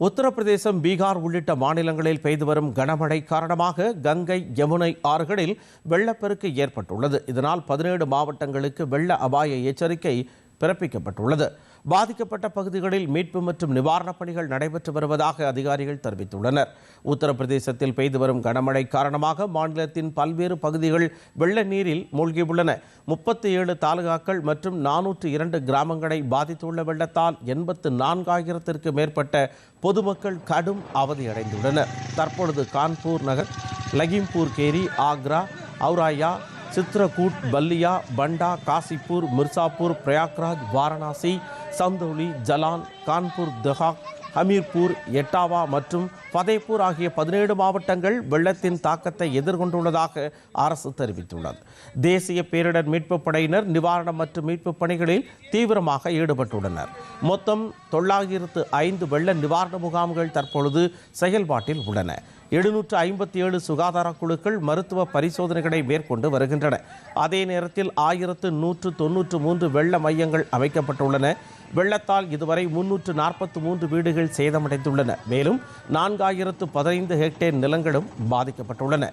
உத்தரப்பிரதேசம் பீகார் உள்ளிட்ட மாநிலங்களில் பெய்து வரும் கனமழை காரணமாக கங்கை யமுனை ஆறுகளில் வெள்ளப்பெருக்கு ஏற்பட்டுள்ளது. இதனால் பதினேழு மாவட்டங்களுக்கு வெள்ள அபாய எச்சரிக்கை பிறப்பிக்கப்பட்டுள்ளது. பாதிக்கப்பட்ட பகுதிகளில் மீட்பு மற்றும் நிவாரணப் பணிகள் நடைபெற்று வருவதாக அதிகாரிகள் தெரிவித்துள்ளனர். உத்தரப்பிரதேசத்தில் பெய்து வரும் கனமழை காரணமாக மாநிலத்தின் பல்வேறு பகுதிகள் வெள்ள நீரில் மூழ்கியுள்ளன. முப்பத்தி ஏழு தாலுகாக்கள் மற்றும் நானூற்று இரண்டு கிராமங்களை பாதித்துள்ள வெள்ளத்தால் எண்பத்து நான்காயிரத்திற்கு மேற்பட்ட பொதுமக்கள் கடும் அவதியடைந்துள்ளனர். தற்பொழுது கான்பூர் நகர் லகிம்பூர் கேரி ஆக்ரா ஔராயா சித்ரகூட் பல்லியா பண்டா காசிப்பூர் மிர்சாப்பூர் பிரயாக்ராஜ் வாரணாசி சந்தோலி ஜலான் கான்பூர் தெஹாக் ஹமீர்பூர் எட்டாவா மற்றும் ஃபதேபூர் ஆகிய பதினேழு மாவட்டங்கள் வெள்ளத்தின் தாக்கத்தை எதிர்கொண்டுள்ளதாக அரசு தெரிவித்துள்ளது. தேசிய பேரிடர் மீட்புப் படையினர் நிவாரணம் மற்றும் மீட்புப் பணிகளில் தீவிரமாக ஈடுபட்டுள்ளனர். மொத்தம் தொள்ளாயிரத்து ஐந்து வெள்ள நிவாரண முகாம்கள் தற்பொழுது செயல்பாட்டில் உள்ளன. எழுநூற்று ஐம்பத்தி ஏழு சுகாதார குழுக்கள் மருத்துவ பரிசோதனைகளை மேற்கொண்டு வருகின்றன. அதே நேரத்தில் ஆயிரத்து நூற்று தொன்னூற்று மூன்று வெள்ள மையங்கள் அமைக்கப்பட்டுள்ளன. வெள்ளத்தால் இதுவரை முன்னூற்று நாற்பத்தி மூன்று வீடுகள் சேதமடைந்துள்ளன. மேலும் நான்காயிரத்து பதினைந்து ஹெக்டேர் நிலங்களும் பாதிக்கப்பட்டுள்ளன.